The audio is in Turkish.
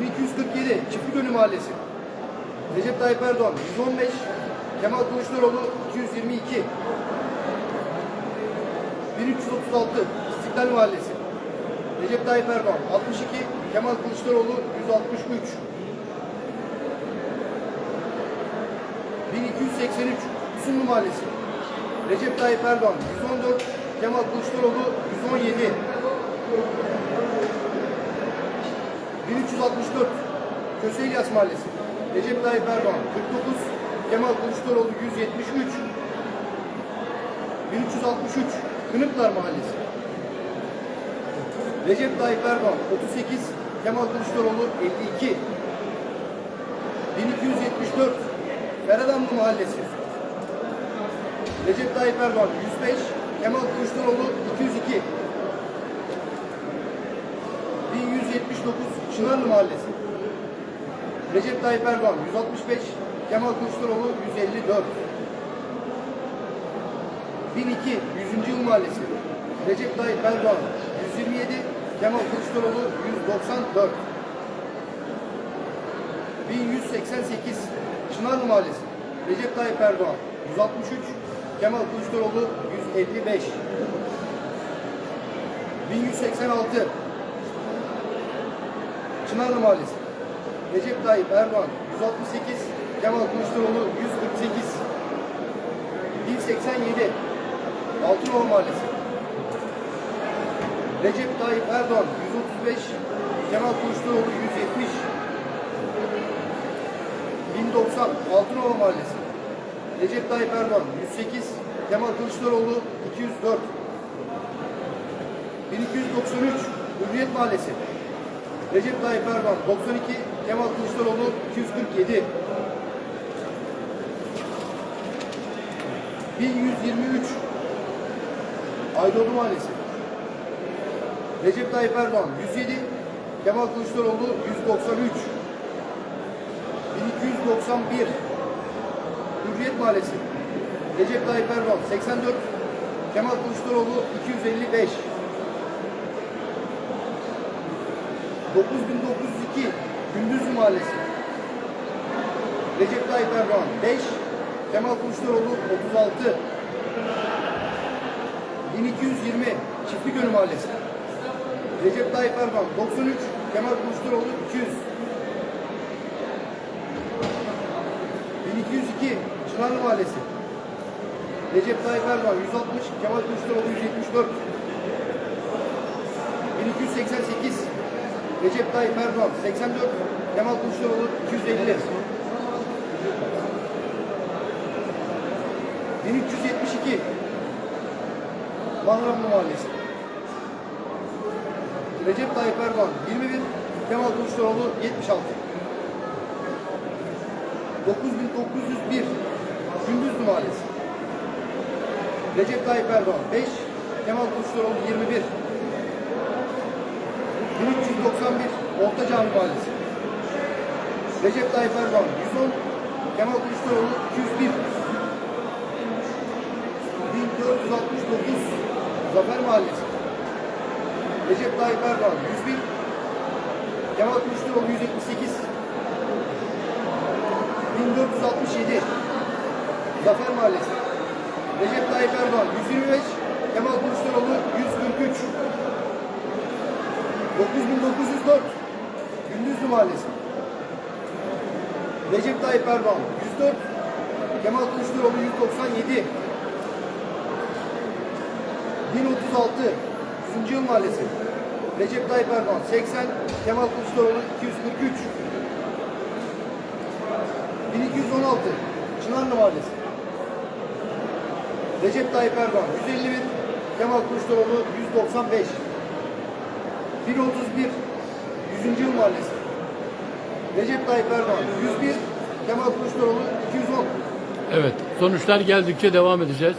1247 Çiftlikönü Mahallesi. Recep Tayyip Erdoğan 115, Kemal Kılıçdaroğlu 222. 1336 İstiklal Mahallesi. Recep Tayyip Erdoğan 62, Kemal Kılıçdaroğlu 163. 1283 Usunlu Mahallesi. Recep Tayyip Erdoğan 114, Kemal Kılıçdaroğlu 117. 1364 Köse İlyas Mahallesi. Recep Tayyip Erdoğan 49, Kemal Kılıçdaroğlu 173. 1363 Kınıklar Mahallesi. Recep Tayyip Erdoğan 38, Kemal Kılıçdaroğlu 52. 1274 Ferhadanlı Mahallesi. Recep Tayyip Erdoğan 105, Kemal Kılıçdaroğlu 202. 1179 Çınarlı Mahallesi. Recep Tayyip Erdoğan 165, Kemal Kılıçdaroğlu 154. 1002 100. Yıl Mahallesi. Recep Tayyip Erdoğan 127, Kemal Kılıçdaroğlu 194. 1188 Çınarlı Mahallesi. Recep Tayyip Erdoğan 163, Kemal Kılıçdaroğlu 155. 1186 Çınarlı Mahallesi. Recep Tayyip Erdoğan 168, Kemal Kılıçdaroğlu 148. 1087 Altınova Mahallesi. Recep Tayyip Erdoğan 135, Kemal Kılıçdaroğlu 170. 1090 Altınova Mahallesi. Recep Tayyip Erdoğan 108, Kemal Kılıçdaroğlu 204. 1293 Hürriyet Mahallesi. Recep Tayyip Erdoğan 92, Kemal Kılıçdaroğlu 247. 1123 Aydoğdu Mahallesi. Recep Tayyip Erdoğan 107, Kemal Kılıçdaroğlu 193. 1291 Hürriyet Mahallesi. Recep Tayyip Erdoğan 84, Kemal Kılıçdaroğlu 255. 9902 Gündüzlü Mahallesi. Recep Tayyip Erdoğan 5, Kemal Kılıçdaroğlu 36. 1220 Çiftlikönü Mahallesi. Recep Tayyip Erdoğan 93, Kemal Kılıçdaroğlu 200. 1202 Çınarlı Mahallesi. Recep Tayyip Erdoğan 160, Kemal Kılıçdaroğlu 174. 1288 Recep Tayyip Erdoğan 84, Kemal Kılıçdaroğlu 250. 1372 Mahramlı Mahallesi. Recep Tayyip Erdoğan 21, Kemal Kılıçdaroğlu 76. 9901 Gündüzlü Mahallesi. Recep Tayyip Erdoğan 5, Kemal Kılıçdaroğlu 21. 1391 Orta Cami Mahallesi. Recep Tayyip Erdoğan 110, Kemal Kılıçdaroğlu 201. 1469 Zafer Mahallesi. Recep Tayyip Erdoğan 101, Kemal Kılıçdaroğlu 178. 1467 Zafer Mahallesi. Recep Tayyip Erdoğan 125, Kemal Kılıçdaroğlu 143. 9904 Gündüzlü Mahallesi. Recep Tayyip Erdoğan 104, Kemal Kılıçdaroğlu 197. 1036 100. Yıl Mahallesi. Recep Tayyip Erdoğan 80, Kemal Kılıçdaroğlu 243. 1216 Çınarlı Mahallesi. Recep Tayyip Erdoğan 151, Kemal Kılıçdaroğlu 195. 131 100. Yıl Mahallesi. Recep Tayyip Erdoğan 101, Kemal Kılıçdaroğlu 210. Evet, sonuçlar geldikçe devam edeceğiz.